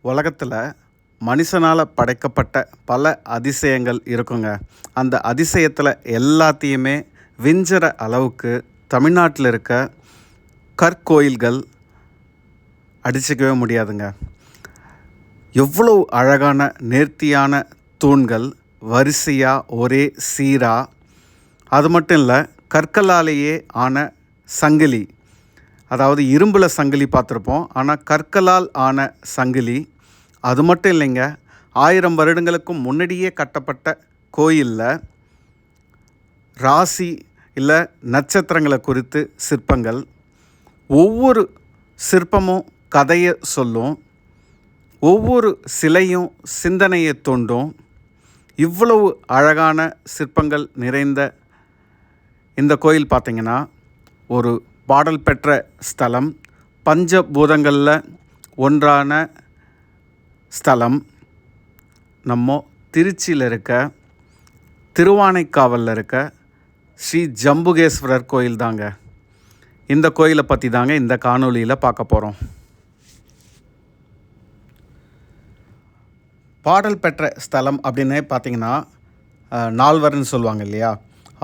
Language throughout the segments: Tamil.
உலகத்தில் மனுஷனால் படைக்கப்பட்ட பல அதிசயங்கள் இருக்குங்க. அந்த அதிசயத்தில் எல்லாத்தையுமே விஞ்சுற அளவுக்கு தமிழ்நாட்டில் இருக்க கற்கோயில்கள் அடிச்சிக்கவே முடியாதுங்க. எவ்வளோ அழகான நேர்த்தியான தூண்கள் வரிசையாக ஒரே சீராக அது மட்டும் இல்லை கற்களாலேயே ஆன சங்கிலி. அதாவது இரும்பில் சங்கிலி பார்த்துருப்போம். ஆனால் கற்களால் ஆன சங்கிலி அது மட்டும் இல்லைங்க. ஆயிரம் வருடங்களுக்கும் முன்னாடியே கட்டப்பட்ட கோயிலில் ராசி இல்லை நட்சத்திரங்களை குறித்து சிற்பங்கள். ஒவ்வொரு சிற்பமும் கதையை சொல்லும். ஒவ்வொரு சிலையும் சிந்தனையை தூண்டும். இவ்வளவு அழகான சிற்பங்கள் நிறைந்த இந்த கோயில் பார்த்திங்கன்னா ஒரு பாடல் பெற்ற ஸ்தலம். பஞ்சபூதங்களில் ஒன்றான ஸ்தலம். நம்ம திருச்சியில் இருக்க திருவானைக்காவலில் இருக்க ஸ்ரீ ஜம்புகேஸ்வரர் கோயில் தாங்க. இந்த கோயிலை பற்றி தாங்க இந்த காணொளியில் பார்க்க போகிறோம் பாடல் பெற்ற ஸ்தலம் அப்படின்னே பார்த்தீங்கன்னா நால்வர்னு சொல்லுவாங்க இல்லையா?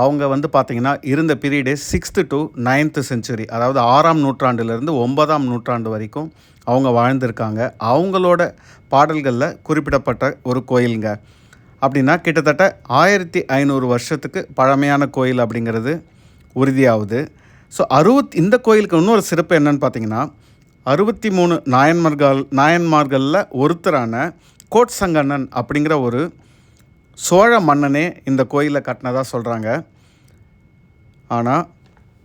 அவங்க வந்து பார்த்திங்கன்னா இருந்த period sixth to ninth century அதாவது ஆறாம் நூற்றாண்டுலேருந்து ஒன்பதாம் நூற்றாண்டு வரைக்கும் அவங்க வாழ்ந்திருக்காங்க. அவங்களோட பாடல்களில் குறிப்பிடப்பட்ட ஒரு கோயிலுங்க. அப்படின்னா கிட்டத்தட்ட ஆயிரத்தி ஐநூறு வருஷத்துக்கு பழமையான கோயில் அப்படிங்கிறது உறுதியாகுது. ஸோ அறுபத் இந்த கோயிலுக்கு இன்னொரு சிறப்பு என்னன்னு பார்த்தீங்கன்னா அறுபத்தி மூணு நாயன்மார்கள் நாயன்மார்களில் ஒருத்தரான கோட்சங்கண்ணன் அப்படிங்கிற ஒரு சோழ மன்னனே இந்த கோயிலை கட்டினதாக சொல்கிறாங்க ஆனால்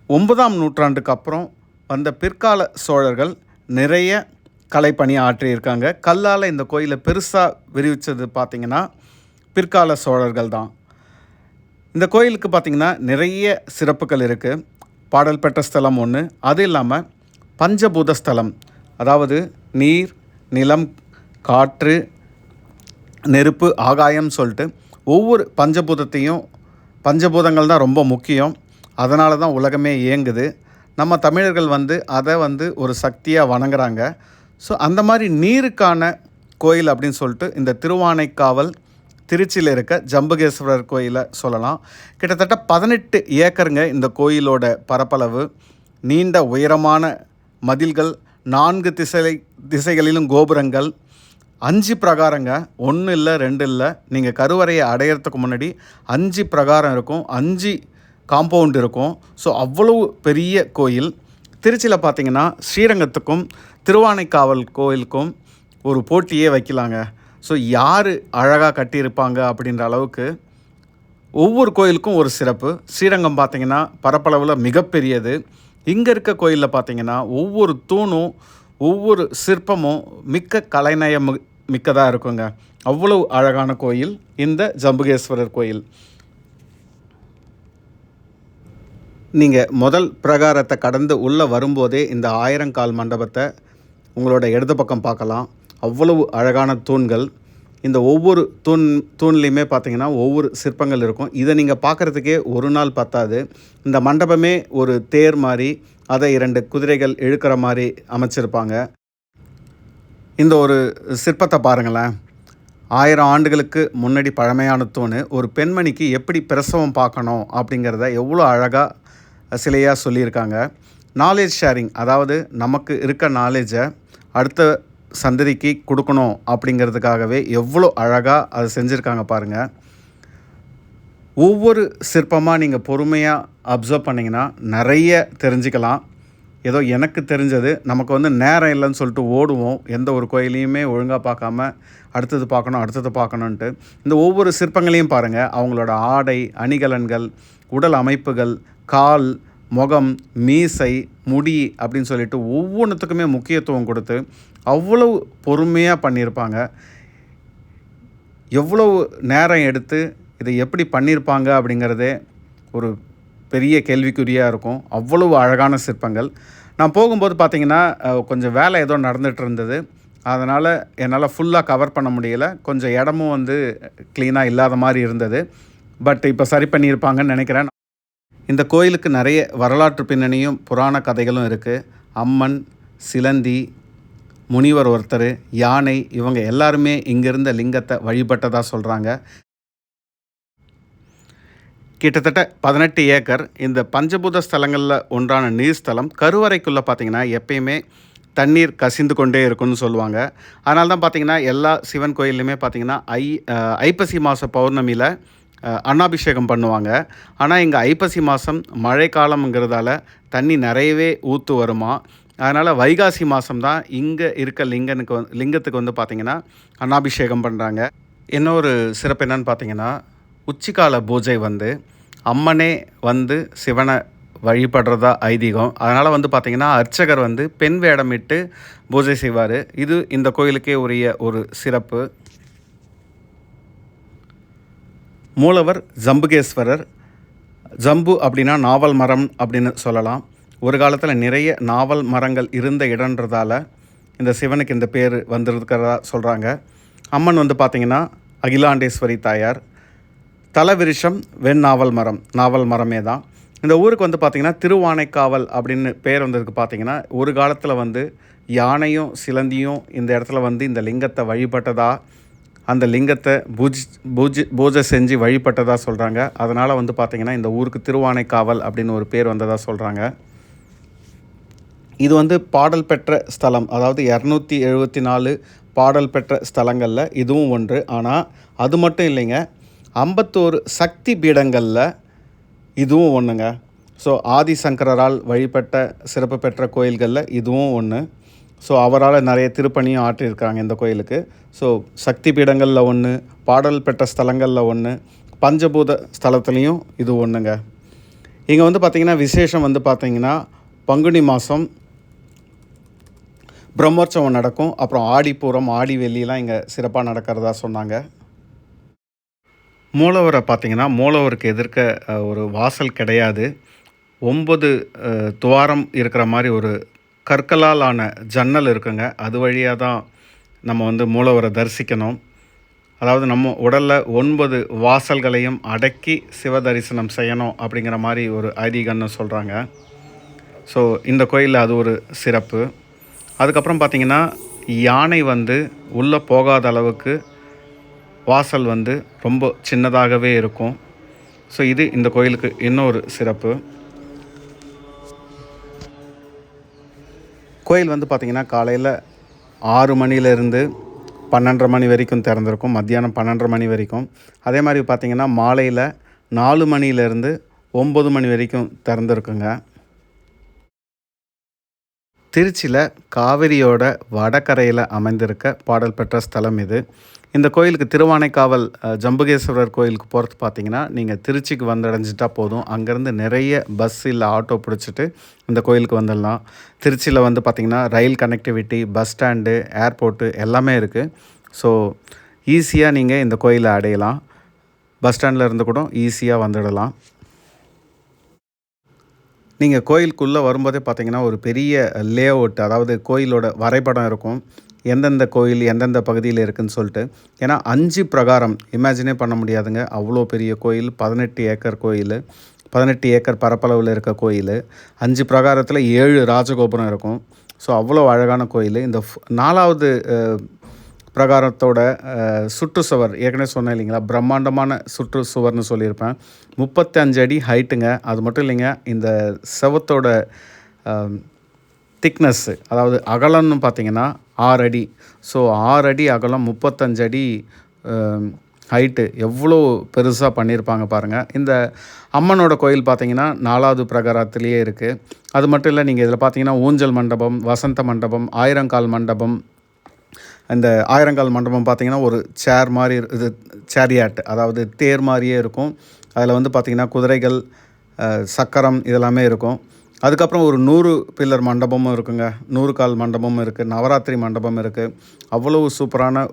ஒன்பதாம் நூற்றாண்டுக்கு அப்புறம் வந்த பிற்கால சோழர்கள் நிறைய கலைப்பணி ஆற்றியிருக்காங்க. கல்லால் இந்த கோயிலை பெருசாக விரிவித்தது பார்த்திங்கன்னா பிற்கால சோழர்கள் தான். இந்த கோயிலுக்கு பார்த்திங்கன்னா நிறைய சிறப்புகள் இருக்குது பாடல் பெற்ற ஸ்தலம் ஒன்று அது இல்லாமல் பஞ்சபூத ஸ்தலம். அதாவது நீர் நிலம் காற்று நெருப்பு ஆகாயம் சொல்லிட்டு ஒவ்வொரு பஞ்சபூதத்தையும் பஞ்சபூதங்கள் தான் ரொம்ப முக்கியம். அதனால தான் உலகமே இயங்குது. நம்ம தமிழர்கள் வந்து அதை வந்து ஒரு சக்தியாக வணங்குறாங்க. ஸோ அந்த மாதிரி நீருக்கான கோயில் அப்படின்னு சொல்லிட்டு இந்த திருவானைக்காவல் திருச்சியில் இருக்க ஜம்புகேஸ்வரர் கோயிலை சொல்லலாம். கிட்டத்தட்ட பதினெட்டு ஏக்கருங்க இந்த கோயிலோட பரப்பளவு. நீண்ட உயரமான மதில்கள் நான்கு திசை திசைகளிலும் கோபுரங்கள் அஞ்சு பிரகாரங்க. ஒன்று இல்லை ரெண்டு இல்லை. நீங்கள் கருவறையை அடையிறதுக்கு முன்னாடி அஞ்சு பிரகாரம் இருக்கும். அஞ்சு காம்பவுண்ட் இருக்கும். ஸோ அவ்வளவு பெரிய கோயில். திருச்சியில் பார்த்தீங்கன்னா ஸ்ரீரங்கத்துக்கும் திருவானைக்காவல் கோயிலுக்கும் ஒரு போட்டியே வைக்கலாங்க. ஸோ யார் அழகாக கட்டியிருப்பாங்க அப்படின்ற அளவுக்கு ஒவ்வொரு கோயிலுக்கும் ஒரு சிறப்பு. ஸ்ரீரங்கம் பார்த்திங்கன்னா பரப்பளவில் மிகப்பெரியது. இங்கே இருக்க கோயிலில் பார்த்தீங்கன்னா ஒவ்வொரு தூணும் ஒவ்வொரு சிற்பமும் மிக்க கலைநயம் மிக்கதாக இருக்குங்க. அவ்வளவு அழகான கோயில் இந்த ஜம்புகேஸ்வரர் கோயில். நீங்கள் முதல் பிரகாரத்தை கடந்து உள்ளே வரும்போதே இந்த ஆயிரங்கால் மண்டபத்தை உங்களோட இடது பக்கம் பார்க்கலாம். அவ்வளவு அழகான தூண்கள். இந்த ஒவ்வொரு தூண் தூண்லேயுமே பார்த்தீங்கன்னா ஒவ்வொரு சிற்பங்கள் இருக்கும். இதை நீங்கள் பார்க்குறதுக்கே ஒரு நாள் பத்தாது. இந்த மண்டபமே ஒரு தேர் மாதிரி அதை இரண்டு குதிரைகள் இழுக்கிற மாதிரி அமைச்சிருப்பாங்க. இந்த ஒரு சிற்பத்தை பாருங்களேன். ஆயிரம் ஆண்டுகளுக்கு முன்னாடி பழமையான தூண் ஒரு பெண்மணிக்கு எப்படி பிரசவம் பார்க்கணும் அப்படிங்கிறத எவ்வளோ அழகாக சிலையாக சொல்லியிருக்காங்க. நாலேஜ் ஷேரிங் அதாவது நமக்கு இருக்க நாலேஜை அடுத்த சந்ததிக்கு கொடுக்கணும் அப்படிங்கிறதுக்காகவே எவ்வளோ அழகாக அது செஞ்சுருக்காங்க பாருங்கள் ஒவ்வொரு சிற்பமாக நீங்கள் பொறுமையாக அப்சர்வ் பண்ணிங்கன்னா நிறைய தெரிஞ்சுக்கலாம். ஏதோ எனக்கு தெரிஞ்சது நமக்கு வந்து நேரம் இல்லைன்னு சொல்லிட்டு ஓடுவோம். எந்த ஒரு கோயிலையுமே ஒழுங்காக பார்க்காம அடுத்தது பார்க்கணும் அடுத்தது பார்க்கணுன்ட்டு இந்த ஒவ்வொரு சிற்பங்களையும் பாருங்கள் அவங்களோட ஆடை அணிகலன்கள் உடல் அமைப்புகள் கால் முகம் மீசை முடி அப்படின்னு சொல்லிட்டு ஒவ்வொன்றுத்துக்குமே முக்கியத்துவம் கொடுத்து அவ்வளவு பொறுமையாக பண்ணியிருப்பாங்க. எவ்வளவு நேரம் எடுத்து இதை எப்படி பண்ணியிருப்பாங்க அப்படிங்கிறதே ஒரு பெரிய கேள்விக்குறியாக இருக்கும். அவ்வளவு அழகான சிற்பங்கள். நான் போகும்போது பார்த்தீங்கன்னா கொஞ்சம் வேலை ஏதோ நடந்துகிட்டு இருந்தது. அதனால் என்னால் ஃபுல்லாக கவர் பண்ண முடியலை. கொஞ்சம் இடமும் வந்து க்ளீனாக இல்லாத மாதிரி இருந்தது. பட் இப்போ சரி பண்ணியிருப்பாங்கன்னு நினைக்கிறேன். இந்த கோயிலுக்கு நிறைய வரலாற்று பின்னணியும் புராண கதைகளும் இருக்குது அம்மன் சிலந்தி முனிவர் ஒருத்தர் யானை இவங்க எல்லாருமே இங்கேருந்த லிங்கத்தை வழிபட்டதாக சொல்கிறாங்க கிட்டத்தட்ட பதினெட்டு ஏக்கர். இந்த பஞ்சபூத ஸ்தலங்களில் ஒன்றான நீர்ஸ்தலம் கருவறைக்குள்ளே பார்த்தீங்கன்னா எப்பயுமே தண்ணீர் கசிந்து கொண்டே இருக்கும்னு சொல்லுவாங்க. அதனால தான் பார்த்தீங்கன்னா எல்லா சிவன் கோயில்லையுமே பார்த்தீங்கன்னா ஐ ஐப்பசி மாத பௌர்ணமியில் அன்னாபிஷேகம் பண்ணுவாங்க. ஆனால் இங்கே ஐப்பசி மாதம் மழைக்காலம்ங்கிறதால தண்ணி நிறையவே ஊற்று வருமா? அதனால் வைகாசி மாதம் தான் இங்கே இருக்க லிங்கனுக்கு வந்து லிங்கத்துக்கு வந்து பார்த்திங்கன்னா அன்னாபிஷேகம் பண்ணுறாங்க இன்னொரு சிறப்பு என்னன்னு பார்த்தீங்கன்னா உச்சிக்கால பூஜை வந்து அம்மனே வந்து சிவனை வழிபடுறதா ஐதீகம். அதனால் வந்து பார்த்திங்கன்னா அர்ச்சகர் வந்து பெண் வேடமிட்டு பூஜை செய்வார். இது இந்த கோயிலுக்கே உரிய ஒரு சிறப்பு. மூலவர் ஜம்புகேஸ்வரர். ஜம்பு அப்படின்னா நாவல் மரம் அப்படின்னு சொல்லலாம். ஒரு காலத்தில் நிறைய நாவல் மரங்கள் இருந்த இடன்றதால இந்த சிவனுக்கு இந்த பேர் வந்திருக்கிறதா சொல்கிறாங்க அம்மன் வந்து பார்த்திங்கன்னா அகிலாண்டேஸ்வரி தாயார். தலவிருஷம் வெண் நாவல் மரம் நாவல் மரமே தான். இந்த ஊருக்கு வந்து பார்த்திங்கன்னா திருவானைக்காவல் அப்படின்னு பேர் வந்ததுக்கு பார்த்திங்கன்னா ஒரு காலத்தில் வந்து யானையும் சிலந்தியும் இந்த இடத்துல வந்து இந்த லிங்கத்தை வழிபட்டதா அந்த லிங்கத்தை பூஜி பூஜி பூஜை செஞ்சு வழிபட்டதாக சொல்கிறாங்க அதனால் வந்து பார்த்திங்கன்னா இந்த ஊருக்கு திருவானைக்காவல் அப்படின்னு ஒரு பேர் வந்ததாக சொல்கிறாங்க இது வந்து பாடல் பெற்ற ஸ்தலம். அதாவது இரநூத்தி எழுபத்தி நாலு பாடல் பெற்ற ஸ்தலங்களில் இதுவும் ஒன்று. ஆனால் அது மட்டும் இல்லைங்க ஐம்பத்தோரு சக்தி பீடங்களில் இதுவும் ஒன்றுங்க ஸோ ஆதிசங்கரால் வழிபட்ட சிறப்பு பெற்ற கோயில்களில் இதுவும் ஒன்று ஸோ அவரால் நிறைய திருப்பணியும் ஆற்றியிருக்காங்க இந்த கோயிலுக்கு. ஸோ சக்தி பீடங்களில் ஒன்று பாடல் பெற்ற ஸ்தலங்களில் ஒன்று பஞ்சபூத ஸ்தலத்துலேயும் இது ஒன்றுங்க இங்கே வந்து பார்த்திங்கன்னா விசேஷம் வந்து பார்த்திங்கன்னா பங்குனி மாதம் பிரம்மோற்சவம் நடக்கும். அப்புறம் ஆடிப்பூரம் ஆடி வெள்ளிலாம் இங்கே சிறப்பாக நடக்கிறதா சொன்னாங்க. மூலவரை பார்த்திங்கன்னா மூலவருக்கு எதிர்க்க ஒரு வாசல் கிடையாது. ஒம்பது துவாரம் இருக்கிற மாதிரி ஒரு கற்களால் ஆன ஜன்னல் இருக்குங்க. அது வழியாக தான் நம்ம வந்து மூலவரை தரிசிக்கணும். அதாவது நம்ம உடலில் ஒன்பது வாசல்களையும் அடக்கி சிவ தரிசனம் செய்யணும் அப்படிங்கிற மாதிரி ஒரு ஐதீகம்னு சொல்கிறாங்க ஸோ இந்த கோயிலில் அது ஒரு சிறப்பு. அதுக்கப்புறம் பார்த்திங்கன்னா யானை வந்து உள்ளே போகாத அளவுக்கு வாசல் வந்து ரொம்ப சின்னதாகவே இருக்கும். ஸோ இது இந்த கோயிலுக்கு இன்னொரு சிறப்பு. கோயில் வந்து பார்த்திங்கன்னா காலையில் ஆறு மணிலேருந்து பன்னெண்டரை மணி வரைக்கும் திறந்திருக்கும். மத்தியானம் பன்னெண்டரை மணி வரைக்கும். அதே மாதிரி பார்த்திங்கன்னா மாலையில் நாலு மணிலேருந்து ஒம்பது மணி வரைக்கும் திறந்திருக்குங்க. திருச்சியில் காவிரியோட வடகரையில் அமைந்திருக்க பாடல் பெற்ற ஸ்தலம் இது. இந்த கோயிலுக்கு திருவானைக்காவல் ஜம்புகேஸ்வரர் கோயிலுக்கு போகிறது பார்த்தீங்கன்னா நீங்கள் திருச்சிக்கு வந்தடைஞ்சிட்டா போதும். அங்கேருந்து நிறைய பஸ் இல்லை ஆட்டோ பிடிச்சிட்டு இந்த கோயிலுக்கு வந்துடலாம். திருச்சியில் வந்து பார்த்திங்கன்னா ரயில் கனெக்டிவிட்டி பஸ் ஸ்டாண்டு ஏர்போர்ட்டு எல்லாமே இருக்குது ஸோ ஈஸியாக நீங்கள் இந்த கோயிலை அடையலாம். பஸ் ஸ்டாண்டில் இருந்து கூட ஈஸியாக வந்துடலாம். நீங்கள் கோயிலுக்குள்ளே வரும்போதே பார்த்தீங்கன்னா ஒரு பெரிய லே அவுட் அதாவது கோயிலோட வரைபடம் இருக்கும். எந்தெந்த கோயில் எந்தெந்த பகுதியில் இருக்குதுன்னு சொல்லிட்டு. ஏன்னா அஞ்சு பிரகாரம் இமேஜினே பண்ண முடியாதுங்க. அவ்வளோ பெரிய கோயில் பதினெட்டு ஏக்கர் கோயில் பதினெட்டு ஏக்கர் பரப்பளவில் இருக்க கோயில் அஞ்சு பிரகாரத்தில் ஏழு ராஜகோபுரம் இருக்கும். ஸோ அவ்வளோ அழகான கோயில். இந்த நாலாவது பிரகாரத்தோட சுற்றுச்சுவர் ஏற்கனவே சொன்னேன் இல்லைங்களா? பிரம்மாண்டமான சுற்றுச்சுவர்னு சொல்லியிருப்பேன். முப்பத்தஞ்சு அடி ஹைட்டுங்க அது மட்டும் இல்லைங்க இந்த செவத்தோட திக்னஸ்ஸு அதாவது அகலம்னு பார்த்தீங்கன்னா ஆறு அடி. ஸோ ஆறு அடி அகலம் முப்பத்தஞ்சு அடி ஹைட்டு எவ்வளோ பெருசாக பண்ணியிருப்பாங்க பாருங்கள் இந்த அம்மனோட கோயில் பார்த்தீங்கன்னா நாலாவது பிரகாரத்திலேயே இருக்குது அது மட்டும் இல்லை நீங்கள் இதில் பார்த்தீங்கன்னா ஊஞ்சல் மண்டபம் வசந்த மண்டபம் ஆயிரங்கால் மண்டபம். இந்த ஆயிரங்கால் மண்டபம் பார்த்திங்கன்னா ஒரு சேர் மாதிரி இது சேரியாட் அதாவது தேர் மாதிரியே இருக்கும். அதில் வந்து பார்த்திங்கன்னா குதிரைகள் சக்கரம் இதெல்லாமே இருக்கும். அதுக்கப்புறம் ஒரு நூறு பில்லர் மண்டபமும் இருக்குங்க. நூறு கால் மண்டபமும் இருக்குது நவராத்திரி மண்டபம் இருக்குது அவ்வளவு சூப்பரான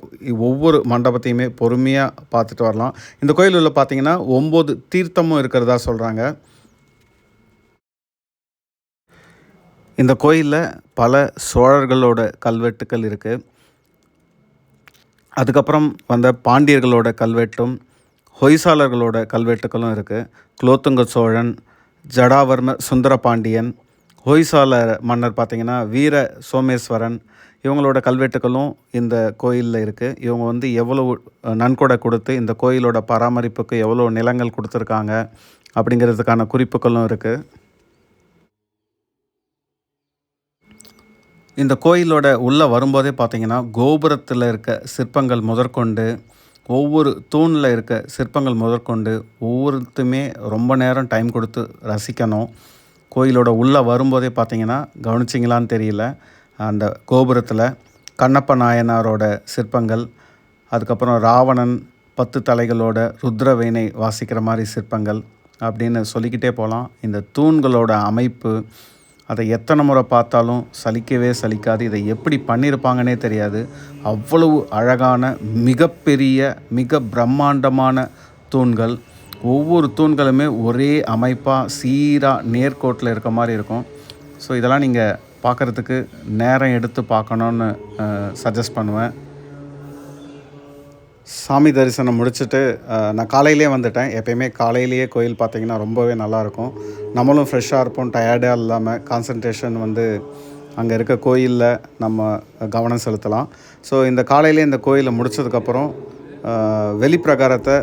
ஒவ்வொரு மண்டபத்தையுமே பொறுமையாக பார்த்துட்டு வரலாம். இந்த கோயில் உள்ள பார்த்தீங்கன்னா ஒம்பது தீர்த்தமும் இருக்கிறதா சொல்கிறாங்க இந்த கோயிலில் பல சோழர்களோட கல்வெட்டுக்கள் இருக்குது அதுக்கப்புறம் வந்த பாண்டியர்களோட கல்வெட்டும் ஹொய்சாளர்களோட கல்வெட்டுக்களும் இருக்குது குலோத்துங்க சோழன் ஜடாவர்ம சுந்தரபாண்டியன் ஹொய்சால மன்னர் பார்த்திங்கன்னா வீர சோமேஸ்வரன். இவங்களோட கல்வெட்டுகளும் இந்த கோயிலில் இருக்குது இவங்க வந்து எவ்வளோ நன்கொடை கொடுத்து இந்த கோயிலோட பராமரிப்புக்கு எவ்வளோ நிலங்கள் கொடுத்துருக்காங்க அப்படிங்கிறதுக்கான குறிப்புகளும் இருக்குது இந்த கோயிலோட உள்ளே வரும்போதே பார்த்திங்கன்னா கோபுரத்தில் இருக்க சிற்பங்கள் முதற்கொண்டு ஒவ்வொரு தூணில் இருக்க சிற்பங்கள் முதற்கொண்டு ஒவ்வொருத்துமே ரொம்ப நேரம் டைம் கொடுத்து ரசிக்கணும். கோயிலோட உள்ளே வரும்போதே பார்த்தீங்கன்னா கவனிச்சிங்களான்னு தெரியல. அந்த கோபுரத்தில் கண்ணப்ப நாயனாரோட சிற்பங்கள் அதுக்கப்புறம் ராவணன் பத்து தலைகளோட ருத்ரவேணை வாசிக்கிற மாதிரி சிற்பங்கள் அப்படின்னு சொல்லிக்கிட்டே போகலாம். இந்த தூண்களோட அமைப்பு அதை எத்தனை முறை பார்த்தாலும் சலிக்கவே சலிக்காது. இதை எப்படி பண்ணியிருப்பாங்கன்னே தெரியாது. அவ்வளவு அழகான மிகப்பெரிய மிக பிரம்மாண்டமான தூண்கள். ஒவ்வொரு தூண்களுமே ஒரே அமைப்பாக சீராக நேர்கோட்டில் இருக்க மாதிரி இருக்கும். ஸோ இதெல்லாம் நீங்கள் பார்க்குறதுக்கு நேரம் எடுத்து பார்க்கணுன்னு சஜஸ்ட் பண்ணுவேன். சாமி தரிசனம் முடிச்சுட்டு நான் காலையிலே வந்துட்டேன். எப்பயுமே காலையிலேயே கோயில் பார்த்தீங்கன்னா ரொம்பவே நல்லாயிருக்கும். நம்மளும் ஃப்ரெஷ்ஷாக இருப்போம் டயர்டாக இல்லாமல் கான்சன்ட்ரேஷன் வந்து அங்கே இருக்க கோயிலில் நம்ம கவனம் செலுத்தலாம். ஸோ இந்த காலையிலே இந்த கோயிலை முடிச்சதுக்கப்புறம் வெளிப்பிரகாரத்தை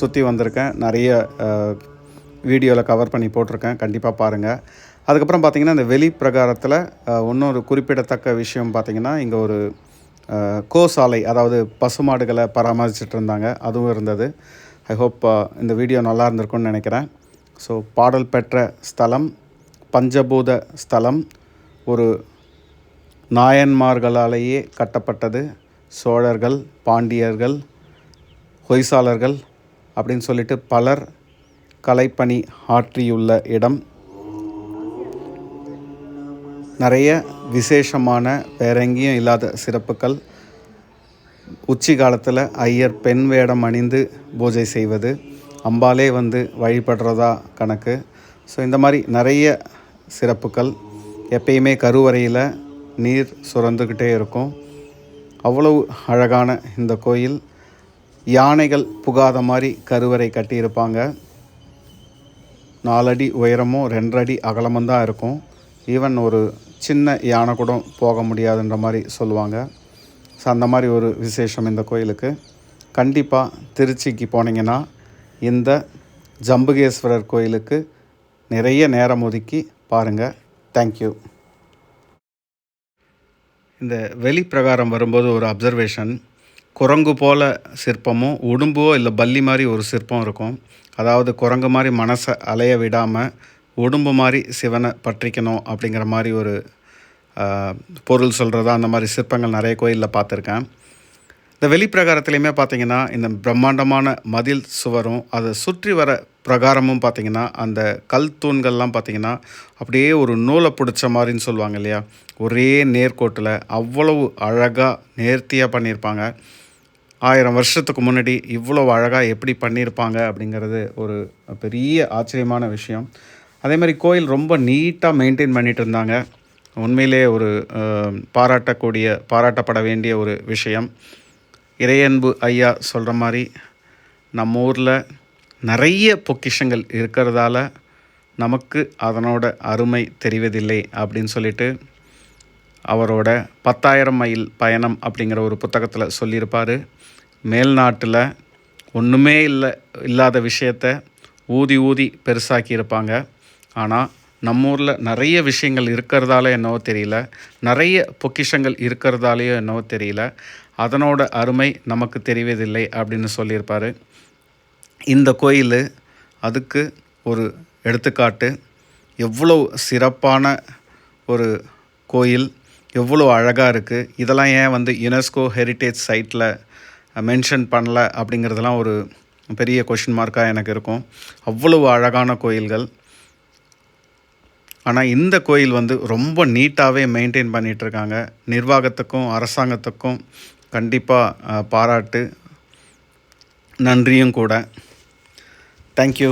சுற்றி வந்திருக்கேன். நிறைய வீடியோவில் கவர் பண்ணி போட்டிருக்கேன். கண்டிப்பாக பாருங்கள் அதுக்கப்புறம் பார்த்திங்கன்னா இந்த வெளிப்பிரகாரத்தில் இன்னொரு குறிப்பிடத்தக்க விஷயம் பார்த்திங்கன்னா இங்கே ஒரு கோசாலை அதாவது பசுமாடுகளை பராமரிச்சுட்டு இருந்தாங்க. அதுவும் இருந்தது. ஐ ஹோப் இந்த வீடியோ நல்லா இருந்திருக்கும்னு நினைக்கிறேன். ஸோ பாடல் பெற்ற ஸ்தலம் பஞ்சபூத ஸ்தலம் ஒரு நாயன்மார்களாலேயே கட்டப்பட்டது. சோழர்கள் பாண்டியர்கள் ஹொய்சாளர்கள் அப்படின்னு சொல்லிட்டு பலர் கலைப்பணி ஆற்றியுள்ள இடம். நிறைய விசேஷமான வேற எங்கேயும் இல்லாத சிறப்புகள். உச்சி காலத்தில் ஐயர் பெண் வேடம் அணிந்து பூஜை செய்வது அம்பாலே வந்து வழிபடுறதா கணக்கு. ஸோ இந்த மாதிரி நிறைய சிறப்புகள். எப்பயுமே கருவறையில் நீர் சுரந்துக்கிட்டே இருக்கும். அவ்வளவு அழகான இந்த கோயில். யானைகள் புகாத மாதிரி கருவறை கட்டியிருப்பாங்க. நாலடி உயரமும் ரெண்டடி அகலமும் தான் இருக்கும். ஈவன் ஒரு சின்ன யானை கூட போக முடியாதுன்ற மாதிரி சொல்லுவாங்க. ஸோ அந்த மாதிரி ஒரு விசேஷம் இந்த கோயிலுக்கு. கண்டிப்பாக திருச்சிக்கு போனீங்கன்னா இந்த ஜம்புகேஸ்வரர் கோயிலுக்கு நிறைய நேரம் ஒதுக்கி பாருங்கள் தேங்க்யூ இந்த வெளிப்பிரகாரம் வரும்போது ஒரு அப்சர்வேஷன் குரங்கு போல சிற்பமும் உடும்போ இல்லை பல்லி மாதிரி ஒரு சிற்பம் இருக்கும். அதாவது குரங்கு மாதிரி மனசை அலைய விடாமல் உடம்பு மாதிரி சிவனை பற்றிக்கணும் அப்படிங்கிற மாதிரி ஒரு பொருள் சொல்கிறதா அந்த மாதிரி சிற்பங்கள் நிறைய கோயிலில் பார்த்துருக்கேன். இந்த வெளிப்பிரகாரத்துலேயுமே பார்த்திங்கன்னா இந்த பிரம்மாண்டமான மதில் சுவரும் அதை சுற்றி வர பிரகாரமும் பார்த்திங்கன்னா அந்த கல் தூண்கள்லாம் பார்த்திங்கன்னா அப்படியே ஒரு நூலை பிடிச்ச மாதிரின்னு சொல்லுவாங்க இல்லையா? ஒரே நேர்கோட்டில் அவ்வளவு அழகாக நேர்த்தியாக பண்ணியிருப்பாங்க. ஆயிரம் வருஷத்துக்கு முன்னாடி இவ்வளோ அழகாக எப்படி பண்ணியிருப்பாங்க அப்படிங்கிறது ஒரு பெரிய ஆச்சரியமான விஷயம். அதே மாதிரி கோயில் ரொம்ப நீட்டாக மெயின்டைன் பண்ணிட்டு இருந்தாங்க. உண்மையிலே ஒரு பாராட்டக்கூடிய பாராட்டப்பட வேண்டிய ஒரு விஷயம். இறையன்பு ஐயா சொல்கிற மாதிரி நம்ம ஊரில் நிறைய பொக்கிஷங்கள் இருக்கிறதால நமக்கு அதனோட அருமை தெரிவதில்லை அப்படின்னு சொல்லிட்டு அவரோட பத்தாயிரம் மைல் பயணம் அப்படிங்கிற ஒரு புத்தகத்தில் சொல்லியிருப்பார். மேல்நாட்டில் ஒன்றுமே இல்லை இல்லாத விஷயத்த ஊதி ஊதி பெருசாக்கியிருப்பாங்க. ஆனால் நம்ம ஊரில் நிறைய விஷயங்கள் இருக்கிறதால என்னவோ தெரியல. நிறைய பொக்கிஷங்கள் இருக்கிறதாலேயோ என்னவோ தெரியல. அதனோட அருமை நமக்கு தெரிவதில்லை அப்படின்னு சொல்லியிருப்பார். இந்த கோயில் அதுக்கு ஒரு எடுத்துக்காட்டு. எவ்வளோ சிறப்பான ஒரு கோயில். எவ்வளோ அழகாக இருக்குது இதெல்லாம் ஏன் வந்து யுனெஸ்கோ ஹெரிட்டேஜ் சைட்டில் மென்ஷன் பண்ணல அப்படிங்கிறதெல்லாம் ஒரு பெரிய கொஷின் மார்க்காக எனக்கு இருக்கும். அவ்வளவு அழகான கோயில்கள். ஆனால் இந்த கோயில் வந்து ரொம்ப நீட்டாகவே மெயின்டைன் பண்ணிகிட்ருக்காங்க நிர்வாகத்துக்கும் அரசாங்கத்துக்கும் கண்டிப்பாக பாராட்டு. நன்றியும் கூட. தேங்க்யூ